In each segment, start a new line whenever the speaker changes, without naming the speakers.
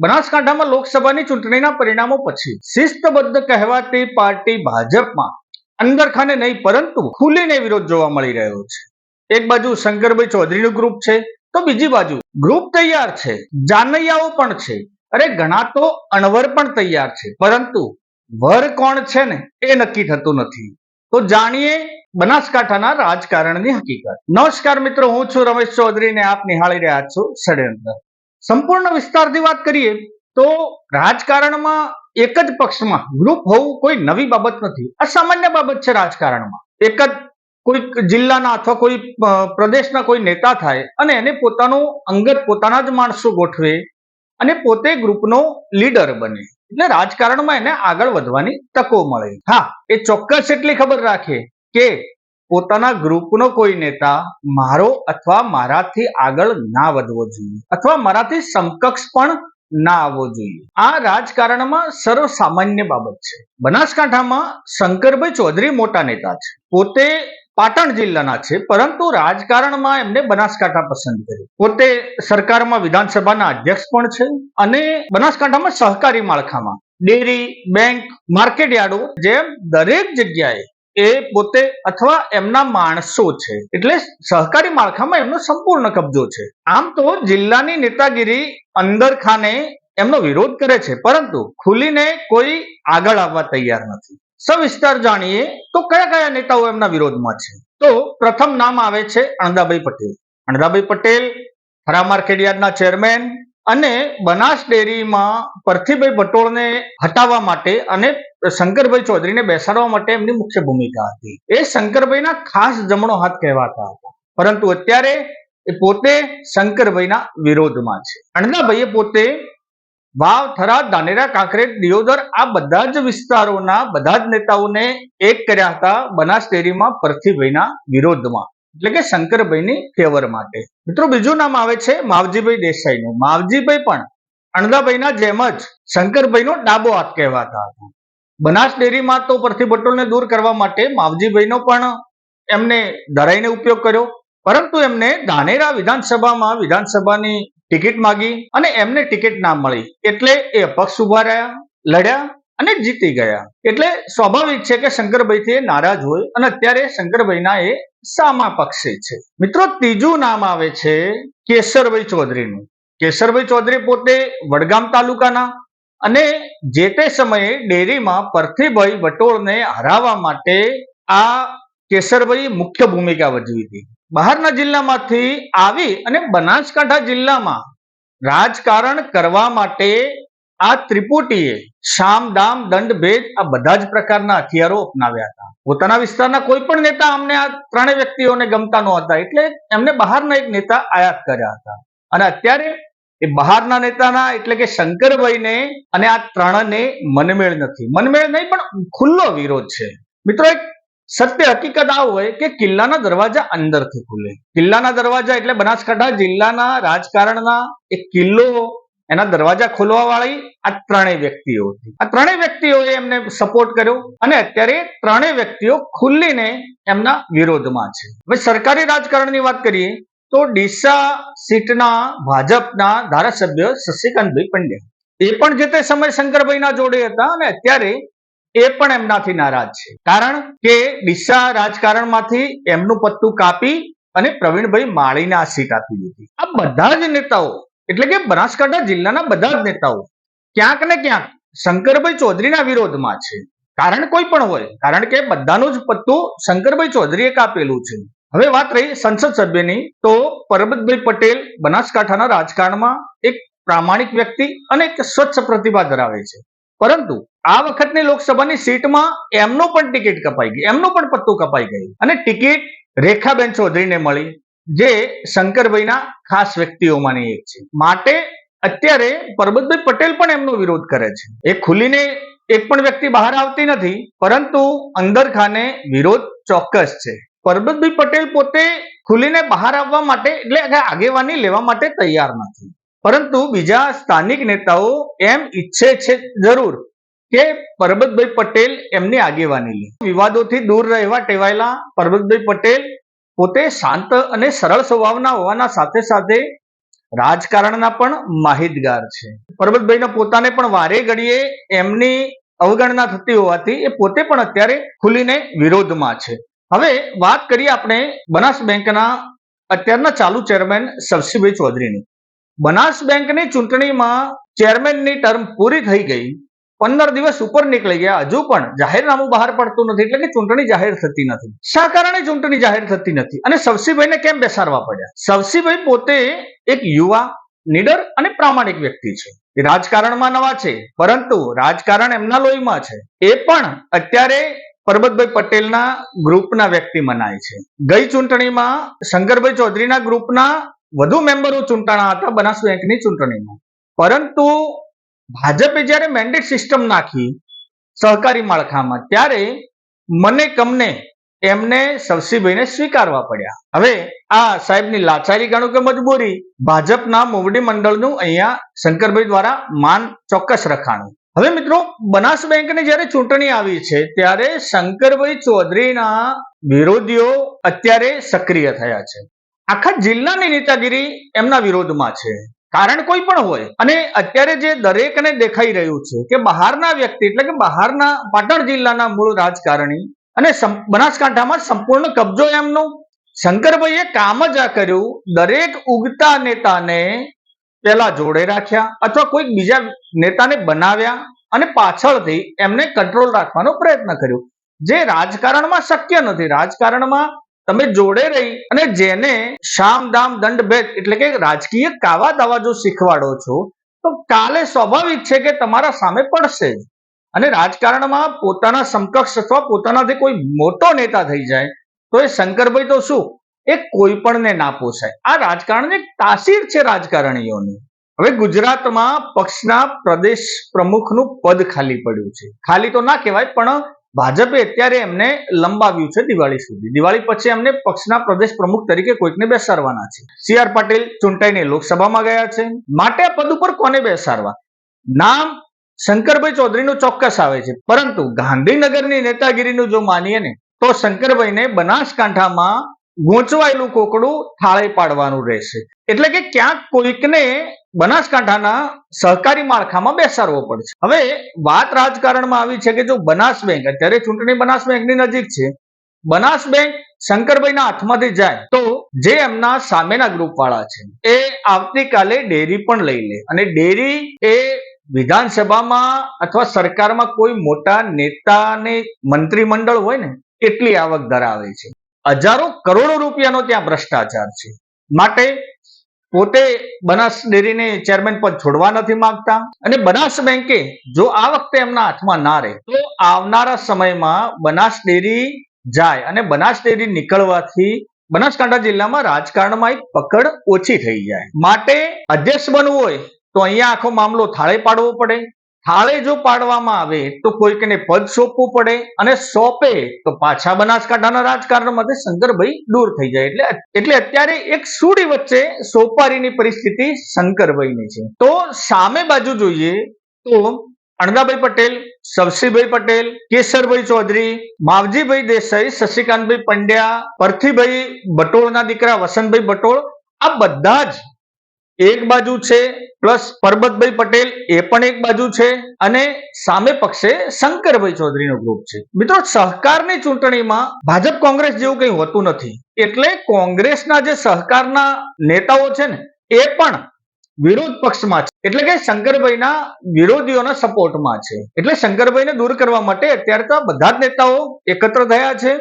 બનાસકાંઠામાં લોકસભાની ચૂંટણીના પરિણામો પછી શિસ્તબદ્ધ કહેવાતી પાર્ટી ભાજપમાં અંદરખાને નહીં, પરંતુ ખુલીને વિરોધ જોવા મળી રહ્યો છે. એક બાજુ શંકરભાઈ ચૌધરીનું ગ્રુપ છે, તો બીજી બાજુ ગ્રુપ તૈયાર છે, જાનૈયાઓ પણ છે. અરે ઘણા તો અણવર પણ તૈયાર છે, પરંતુ વર કોણ છે ને એ નક્કી થતું નથી. તો જાણીએ બનાસકાંઠાના રાજકારણની હકીકત. નમસ્કાર મિત્રો, હું છું રમેશ ચૌધરી ને આપ નિહાળી રહ્યા છો ષડયંત્ર. સંપૂર્ણ વિસ્તારથી વાત કરીએ તો રાજકારણમાં એક જ પક્ષમાં ગ્રુપ હોવું કોઈ નવી બાબત નથી. અસામાન્ય બાબત છે રાજકારણમાં. એક જ કોઈ જિલ્લાના અથવા કોઈ પ્રદેશના કોઈ નેતા થાય અને એને પોતાનું અંગત પોતાના જ માણસો ગોઠવે અને પોતે ગ્રુપનો લીડર બને. એટલે રાજકારણમાં એને આગળ વધવાની તકો મળે. હા, એ ચોક્કસ એટલી ખબર રાખે કે પોતાના ગ્રુપનો કોઈ નેતા મારો અથવા મારાથી આગળ ના વધવો જોઈએ અથવા મારાથી સમકક્ષ પણ ના આવવો જોઈએ. આ રાજકારણમાં સર્વ સામાન્ય બાબત છે. બનાસકાંઠામાં શંકરભાઈ ચૌધરી મોટા નેતા છે. પોતે પાટણ જિલ્લાના છે, પરંતુ રાજકારણમાં એમને બનાસકાંઠા પસંદ કર્યું પોતે સરકારમાં વિધાનસભાના અધ્યક્ષ પણ છે અને બનાસકાંઠામાં સહકારી માળખામાં. ડેરી, બેંક માર્કેટ યાર્ડો જેમ દરેક જગ્યાએ એ પોતે અથવા એમના માણસો છે. એટલે સહકારી માળખામાં એમનો સંપૂર્ણ કબજો છે. આમ તો જિલ્લાની નેતાગીરી અંદર ખાને એમનો વિરોધ કરે છે. પરંતુ ખુલીને કોઈ આગળ આવવા તૈયાર નથી. સવિસ્તાર જાણીએ તો કયા કયા નેતાઓ એમના વિરોધમાં છે? તો પ્રથમ નામ આવે છે અણદાભાઈ પટેલ. અણદાભાઈ પટેલ ફરા માર્કેટયાર્ડના ચેરમેન અને બનાસ ડેરીમાં પરથીભાઈ ભટોળને હટાવવા માટે અને શંકરભાઈ ચૌધરીને બેસાડવા માટે એમની મુખ્ય ભૂમિકા હતી. એ શંકરભાઈના ખાસ જમણો હાથ કહેવાતા હતા. પરંતુ અત્યારે એ પોતે શંકરભાઈના વિરોધમાં છે. અણદાભાઈએ પોતે વાવ, થરાદ, ધાનેરા, કાંકરેજ, દિયોદર આ બધા જ વિસ્તારોના બધા જ નેતાઓને એક કર્યા હતા બનાસ ડેરીમાં પરથીભાઈના વિરોધમાં. એટલે કે શંકરભાઈની ફેવર માટે. મિત્રો, બીજું નામ આવે છે માવજીભાઈ દેસાઈનું. માવજીભાઈ પણ અણદાભાઈના જેમ જ શંકરભાઈનો ડાબો હાથ કહેવાતા હતા. બનાસ ડેરીમાં તો પરથી દૂર કરવા માટે માવજીભાઈનો પણ એમને ધરાઈને ઉપયોગ કર્યો. પરંતુ એમને ધાનેરા વિધાનસભામાં વિધાનસભાની ટિકિટ માંગી અને એમને ટિકિટ ના મળી. એટલે એ અપક્ષ ઊભા રહ્યા, લડ્યા અને જીતી ગયા. એટલે સ્વાભાવિક છે કે શંકરભાઈથી એ નારાજ હોય અને અત્યારે શંકરભાઈના એ સામા પક્ષે છે. મિત્રો, ત્રીજું નામ આવે છે કેસરભાઈ ચૌધરીનું. કેસરભાઈ ચૌધરી પોતે વડગામ તાલુકાના અને જે તે સમયે ડેરીમાં પરથીભાઈ વટોળને હરાવવા માટે આ કેસરભાઈ મુખ્ય ભૂમિકા ભજવી હતી. બહારના જિલ્લામાંથી આવી અને બનાસકાંઠા જિલ્લામાં રાજકારણ કરવા માટે આ ત્રિપુટીએ શામ, દામ, દંડ, ભેદ આ બધા જ પ્રકારના હથિયારો અપનાવ્યા હતા. પોતાના વિસ્તારના કોઈ પણ નેતા અમને આ ત્રણેય વ્યક્તિઓને ગમતા નહોતા એટલે એમને બહારના એક નેતા આયાત કર્યા હતા. અને અત્યારે એ બહારના નેતાના એટલે કે શંકરભાઈને અને આ ત્રણને મનમેળ નથી. મનમેળ નહીં, પણ ખુલ્લો વિરોધ છે. મિત્રો, એક સત્ય હકીકત આ હોય કે કિલ્લાના દરવાજા અંદરથી ખુલે. કિલ્લાના દરવાજા એટલે બનાસકાંઠા જિલ્લાના રાજકારણના એક કિલ્લો એના દરવાજા ખોલવા વાળી આ ત્રણેય વ્યક્તિઓ આ ત્રણેય વ્યક્તિઓએ એમને સપોર્ટ કર્યો અને અત્યારે ત્રણેય વ્યક્તિઓ ખુલ્લીને એમના વિરોધમાં છે. હવે સરકારી રાજકારણની વાત કરીએ તો ડીસા સીટના ભાજપના ધારાસભ્ય શશિકાંતભાઈ પંડ્યા. એ પણ જે તે સમય શંકરભાઈના જોડે હતા અને અત્યારે એ પણ એમનાથી નારાજ છે. કારણ કે ડીસા રાજકારણમાંથી એમનું પત્તું કાપી અને પ્રવીણભાઈ માળીને આ સીટ આપી દીધી. આ બધા જ નેતાઓ એટલે કે બનાસકાંઠા જિલ્લાના બધા જ નેતાઓ ક્યાંક ને ક્યાંક શંકરભાઈ ચૌધરીના વિરોધમાં છે. કારણ કોઈ પણ હોય, કારણ કે બધાનું જ પત્તું શંકરભાઈ ચૌધરીએ કાપેલું છે. હવે વાત રહી સંસદ સભ્યની, તો પરબતભાઈ પટેલ બનાસકાંઠાના રાજકારણમાં એક પ્રામાણિક વ્યક્તિ અને એક સ્વચ્છ પ્રતિભા ધરાવે છે. પરંતુ આ વખતની લોકસભાની સીટમાં એમનો પણ ટિકિટ કપાઈ ગઈ, એમનું પણ પત્તું કપાઈ ગયું અને ટિકિટ રેખાબેન ચૌધરીને મળી. જે શંકરભાઈના ખાસ વ્યક્તિઓમાંની એક છે. માટે અત્યારે પરબતભાઈ પટેલ પણ એમનો વિરોધ કરે છે. એ ખુલીને એક પણ વ્યક્તિ બહાર આવતી નથી, પરંતુ અંદર ખાને વિરોધ ચોક્કસ છે. પરબતભાઈ પટેલ પોતે ખુલીને બહાર આવવા માટે એટલે આગેવાની લેવા માટે તૈયાર નથી. પરંતુ બીજા સ્થાનિક નેતાઓ એમ ઈચ્છે છે જરૂર કે પરબતભાઈ પટેલ એમની આગેવાની લે. વિવાદોથી દૂર રહેવા ટેવાયેલા પરબતભાઈ પટેલ પોતે શાંત અને સરળ સ્વભાવના હોવાના સાથે સાથે રાજકારણના પણ માહિતગાર છે. પરબતભાઈના પોતાને પણ વારે ઘડીએ એમની અવગણના થતી હોવાથી એ પોતે પણ અત્યારે ખુલીને વિરોધમાં છે. હવે વાત કરીએ આપણે બનાસ બેંકના અત્યારના ચાલુ ચેરમેન સરસીભાઈ ચૌધરીની. બનાસ બેંકની ચૂંટણીમાં ચેરમેનની ટર્મ પૂરી થઈ ગઈ. પંદર દિવસ ઉપર નીકળી ગયા. હજુ પણ જાહેરનામું બહાર પડતું નથી એટલે કે ચૂંટણી જાહેર થતી નથી. શા કારણે ચૂંટણી જાહેર થતી નથી? અને સવસીભાઈને કેમ બેસાડવા પડ્યા? સવસીભાઈ પોતે એક યુવા, નીડર અને પ્રામાણિક વ્યક્તિ છે. એ રાજકારણમાં નવા છે, પરંતુ રાજકારણ એમના લોહીમાં છે. એ પણ અત્યારે પરબતભાઈ પટેલના ગ્રુપના વ્યક્તિ મનાય છે. ગઈ ચૂંટણીમાં શંકરભાઈ ચૌધરીના ગ્રુપના વધુ મેમ્બરો ચૂંટાણા હતા બનાસ બેંકની ચૂંટણીમાં. પરંતુ ભાજપે જ્યારે મેન્ડેટ સિસ્ટમ નાખી સહકારી માળખામાં, ત્યારે મને કમને એમને સવસીભાઈને સ્વીકારવા પડ્યા. હવે આ સાહેબની લાચારી ગણું કે મજબૂરી? ભાજપના મોવડી મંડળનું અહીંયા શંકરભાઈ દ્વારા માન ચોક્કસ રખાણું. હવે મિત્રો, બનાસ બેંકની જ્યારે ચૂંટણી આવી છે, ત્યારે શંકરભાઈ ચૌધરીના વિરોધીઓ અત્યારે સક્રિય થયા છે. આખા જિલ્લાની નેતાગીરી એમના વિરોધમાં છે. કારણ કોઈ પણ હોય. અને અત્યારે જે દરેકને દેખાઈ રહ્યું છે કે બહારના વ્યક્તિ, એટલે કે બહારના પાટણ જિલ્લાના મૂળ રાજકારણી અને બનાસકાંઠામાં સંપૂર્ણ કબજો એમનો. શંકરભાઈએ કામ જ આ કર્યું, દરેક ઉગતા નેતાને પેલા જોડે રાખ્યા અથવા કોઈક બીજા નેતાને બનાવ્યા અને પાછળથી એમને કંટ્રોલ રાખવાનો પ્રયત્ન કર્યો. જે રાજકારણમાં શક્ય નથી. રાજકારણમાં તમે જોડે રહી અને જેને શામ દામ દંડ ભેદ એટલે કે રાજકીય કાવા દાવા જો શીખવાડો છો, તો કાલે સ્વાભાવિક છે કે તમારા સામે પડશે જ. અને રાજકારણમાં પોતાના સમકક્ષ અથવા પોતાનાથી કોઈ મોટો નેતા થઈ જાય, તો એ શંકરભાઈ તો શું? એ કોઈ પણને ના પોસાય. આ રાજકારણ એક તાસીર છે રાજકારણીઓની. હવે ગુજરાતમાં પક્ષના પ્રદેશ પ્રમુખનું પદ ખાલી પડ્યું છે. ખાલી તો ના કહેવાય, પણ ભાજપે અત્યારે એમને લંબાવ્યું છે દિવાળી સુધી. દિવાળી પછી એમને પક્ષના પ્રદેશ પ્રમુખ તરીકે કોઈકને બેસાડવાના છે. સી આર પાટીલ ચૂંટાઈને લોકસભામાં ગયા છે. માટે આ પદ ઉપર કોને બેસાડવા? નામ શંકરભાઈ ચૌધરીનું ચોક્કસ આવે છે. પરંતુ ગાંધીનગરની નેતાગીરીનું જો માનીએ ને, તો શંકરભાઈને બનાસકાંઠામાં ગૂંચવાયેલું કોકડું થાળે પાડવાનું રહેશે. એટલે કે ક્યાંક કોઈકને બનાસકાંઠાના સહકારી માળખામાં બેસાડવો પડશે. હવે વાત રાજકારણમાં આવી છે કે જો બનાસ બેંક, અત્યારે ચૂંટણી બનાસ બેંકની નજીક છે, બનાસ બેંક શંકરભાઈના હાથમાંથી જાય તો જે એમના સામેના ગ્રુપ વાળા છે, એ આવતીકાલે ડેરી પણ લઈ લે. અને ડેરી એ વિધાનસભામાં અથવા સરકારમાં કોઈ મોટા નેતાને મંત્રીમંડળ હોય ને, એટલી આવક ધરાવે છે. હજારો કરોડો રૂપિયાનો ત્યાં ભ્રષ્ટાચાર છે. માટે પોતે બનાસ ડેરીને ચેરમેન પદ છોડવા નથી માંગતા. અને બનાસ બેંકે જો આ વખતે એમના હાથમાં ના રહે, તો આવનારા સમયમાં બનાસ ડેરી જાય અને બનાસ ડેરી નીકળવાથી બનાસકાંઠા જિલ્લામાં રાજકારણમાં એક પકડ ઓછી થઈ જાય. માટે અધ્યક્ષ બનવું હોય તો અહીંયા આખો મામલો થાળે પાડવો પડે. થાળે જો પાડવામાં આવે તો કોઈકને પદ સોંપવું પડે અને સોંપે તો પાછા બનાસકાંઠાના રાજકારણમાંથી શંકરભાઈ દૂર થઈ જાય. એટલે એટલે અત્યારે એક સુડી વચ્ચે સોપારીની પરિસ્થિતિ શંકરભાઈની છે. તો સામે બાજુ જોઈએ તો અણદાભાઈ પટેલ સવસીભાઈ પટેલ, કેસરભાઈ ચૌધરી, માવજીભાઈ દેસાઈ, શશિકાંતભાઈ પંડ્યા, પરથીભાઈ બટોળના દીકરા વસંતભાઈ બટોળ, આ બધા જ એક બાજુ છે પ્લસ પરબતભાઈ પટેલ, એ પણ એક બાજુ છે અને સામે પક્ષે શંકરભાઈ ચૌધરીનો ગ્રુપ છે. મિત્રો, સહકારની ચૂંટણીમાં ભાજપ કોંગ્રેસ જેવું કંઈ હોતું નથી. એટલે કોંગ્રેસના જે સહકારના નેતાઓ છે ને, એ પણ વિરોધ પક્ષમાં છે. એટલે કે શંકરભાઈના વિરોધીઓના સપોર્ટમાં છે. એટલે શંકરભાઈને દૂર કરવા માટે અત્યારે તો બધા જ નેતાઓ એકત્ર થયા છે.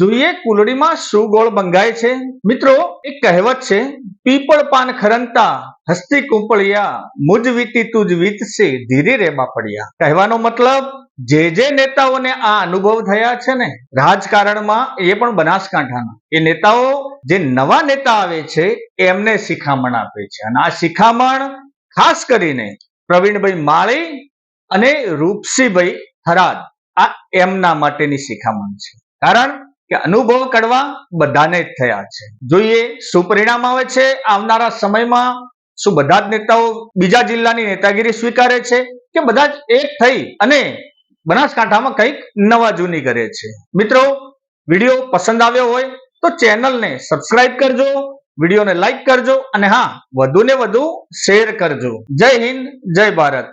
જોઈએ કુલડીમાં શું ગોળ બંગાય છે? મિત્રો, એક કહેવત છે, પીપળ પાન ખરંતા હસ્તી કુંપળિયા, મુજ વીતી તુજ વીતશે, ધીરે રે બાપડિયા કહેવાનો મતલબ, જે જે નેતાઓને આ અનુભવ થયા છે ને, રાજકારણમાં એ પણ બનાસકાંઠાના. એ નેતાઓ, જે નવા નેતા આવે છે, એમને શિખામણ આપે છે. અને આ શિખામણ, ખાસ કરીને પ્રવીણભાઈ માળી અને રૂપસીભાઈ થરાદ, આ એમના માટેની શિખામણ છે. કારણ કે અનુભવ કરવા બધાને થયા છે. જોઈએ શું પરિણામ આવે છે? આવનારા સમયમાં શું બધા જ નેતાઓ બીજા જિલ્લાની નેતાગીરી સ્વીકારે છે કે બધા જ એક થઈ અને બનાસકાંઠામાં કંઈક નવા જૂની કરે છે? મિત્રો, વીડિયો પસંદ આવ્યો હોય તો ચેનલને સબસ્ક્રાઇબ કરજો, વિડીયોને લાઈક કરજો અને હા વધુ ને વધુ શેર કરજો. જય હિન્દ, જય ભારત.